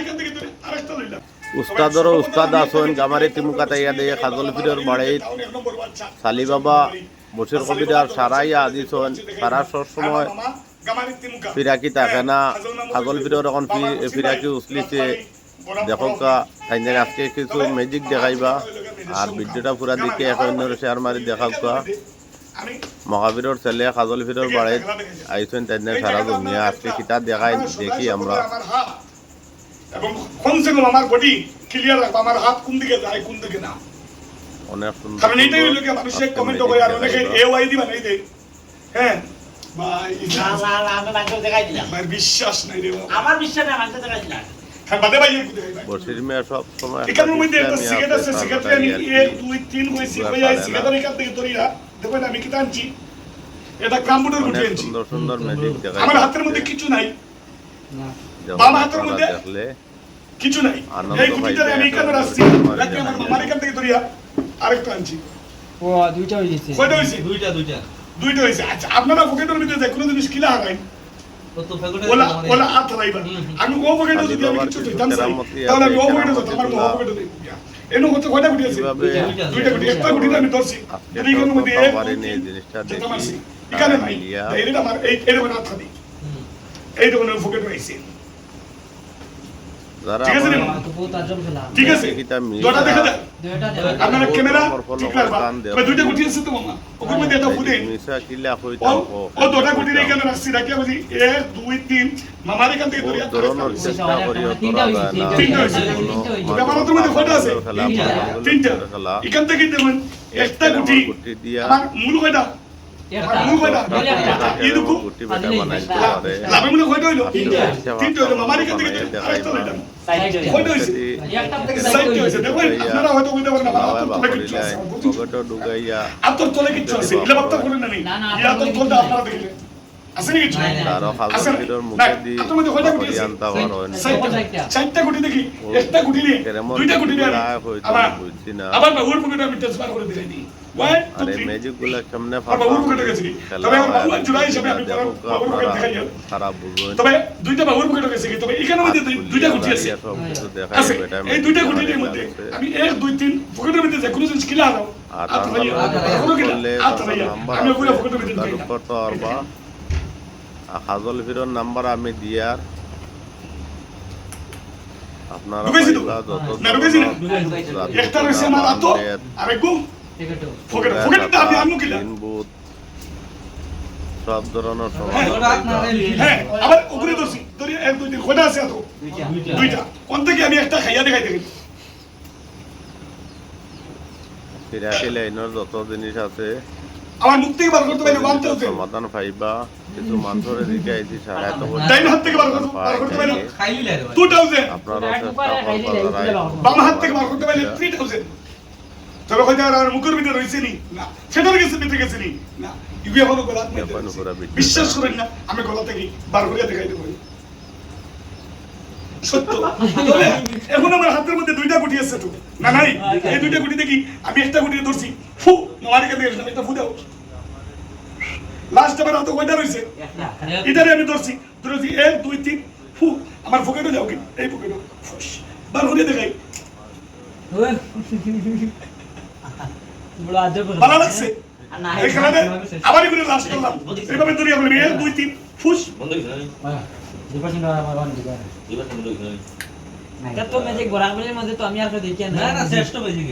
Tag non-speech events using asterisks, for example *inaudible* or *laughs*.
এখান উস্তাদরও উস্তাদ আসন গামারি তিমুকা তাইয়া দিয়ে খাজল ফিরের বাড়িত সালি বাবা বসির কবিরার সারাই আজিছন সারা সব সময় ফিরাকি থাকে না খাজল ফিরের এখন ফিরাকি উছলিছে দেখকা তাই আজকে কিছু ম্যাজিক দেখাইবা। আর ভিডিওটা পুরা দিকে এক অন্যের শেয়ার মারি দেখাওকা মহাবীরের ছেলে খাজল ফিরের বাড়িত আইছেন তাই সারা দুনিয়া আজকে কিতা দেখাই দেখি আমরা। এবং কমসে কম আমার বডি ক্লিয়ার রাখব আমার হাত কোন দিকে যায় কোন দিকে না। কারণ হইল কি মানুষের কমেন্ট করে আর অনেকে এ ওয়াই দিবা নাই দেয়। হ্যাঁ। বিশ্বাস নাই রে আমার বিশ্বাস নেই, মানুষকে দেখাই দিলাম। হ্যাঁ বাদে ভাই এই কোথায় ভাই। বসির মেয়ে সব সময় এখানের মধ্যে একটা সিগারেট আছে আছে, সিগারেট আমি এক দুই তিন না। সিগারেট আমি কি টানছি? এটা কাম্পুটার গুটি আনছি সুন্দর সুন্দর ম্যাজিক দেখাই আমার হাতের মধ্যে কিছু নাই। বাম হাতের মধ্যে- দেখলে কিছু নাই। এই পাইবে, আমি এখানে রাখছি। রাখি আমার মামার এখান থেকে ধরিয়া আরেকটা আনছি। ও দুইটা হয়ে গেছে। কয়টা হইছে? দুইটা দুইটা। দুইটা হইছে। আচ্ছা আপনারা পকেটের ভিতরে যে কোনো জিনিস কিলা হারাই ও তো ফেগুনে ওলা মানে- ওলা হাত হারাইবা। আমি ও পকেটে যদি আমি কিছু কিছু দিতাম তাহলে আমি ও পকেটে যেতাম আমার ও পকেটে দিই এনো হচ্ছে কয়টা গুটি আছে? দুইটা। দুইটা গুটি একটা গুটি আমি ধরছি। যদি এখানের মধ্যে সব এক, পারি দুই, নি এই তিন, জিনিসটা যেটা দেখি এখানে নাই। আমার এই হাত। পকেটে যারা ঠিক আছে দুটা দেখা যায় আপনারা ক্যামেরা ঠিক রাখবা। টান দুইটা গুটি আছে তো মামা। ওখানে মধ্যে এটা ফুটে মিশা কিলা ও কইতাম ও দুটা গুটি এখানে রাখছি রাখি আমি এক দুই তিন। মামার এখান থেকে ধরে ধরনের চেষ্টা করিও তিনটা হইছে, তিনটা হইছে। কোনো ব্যাপার মধ্যে কয়টা আছে? খেলা তিনটা। খেলা এখান থেকে দেখুন একটা গুটি গুটি দিয়া। মূল কয়টা দেখুন আপনারা তলে কিচ্ছু আছে। আপনারা দেখলে কিছু। তারও হাজার? মুখে না? চারটা গুটি। দেখি। একটা গুটি নিয়ে দুইটা গুটি নিয়ে আবার বুঝছি না। আবার বাবুর পকেটে আমি ট্রান্সফার করে দিলাই দিই আরে ম্যাজিকগুলা কেমনে আর বাবুর পকেটে গেছে তবে আমার বাবু জুলাই হিসাবে আমি বাবুর পকেটে দেখাই সারা বুঝুন তবে দুইটা বাবুর পকেটে গেছে কি? তবে এখানে মধ্যে দুইটা গুটি আছে। এই দুইটা গুটির মধ্যে আমি এক দুই তিন পকেটের মধ্যে যে কোনো জিনিস কিলা দাও আর আমি ওগুলো পকেটের মধ্যে ঢুকাই না। করতে পারবা আর হাজল ফিরর নাম্বার আমি দিয়ার। আপনারা সব ধরনের হ্যাঁ, হ্যাঁ যত জিনিস আছে আমার মুখ থেকে বার করতে পারি ওয়ান থাউজেন্ড সমাধান পাইবা কিছু মানুষের দিকে আইছি সাড়ে এত বছর ডাইন হাত থেকে বার করতে বার করতে পারি। খাইলি লাই রে ভাই। টু থাউজেন্ড আপনারা। বাম হাত থেকে বার করতে থ্রি থাউজেন্ড তবে হয়তো আর মুখের ভিতরে রয়েছে নি। না সেটার গেছে ভিতরে গেছে নি। না গলাত। পুরা। বিশ্বাস করেন না আমি গলা থেকে বার করিয়া দেখাই দেবো সত্য। *laughs* এখন আমার হাতের মধ্যে দুইটা গুটি আছে তো। না নাই এই দুইটা গুটি দেখি আমি একটা গুটি ধরছি। ফু। আমার এখান থেকে একটা ফু দাও। লাস্ট হাতে কয়টা রয়েছে? এটারে আমি ধরছি। ধরেছি এক দুই তিন ফু। আমার পকেটে যাও কি? এই পকেটে ফুস। বার করিয়া দেখাই। ভালো লাগছে? এই খেলাতে আবার এগুলো লাস্ট করলাম। এইভাবে ধরি আমরা এক দুই তিন ফুস। বন্ধ কিছু নাই ডিপার্টমেন্ট আমার বান দিবা এবার বন্ধ কিছু নাই এটা তো ম্যাজিক বরাবরের মধ্যে তো আমি আর দেখি না না শ্রেষ্ঠ বেশি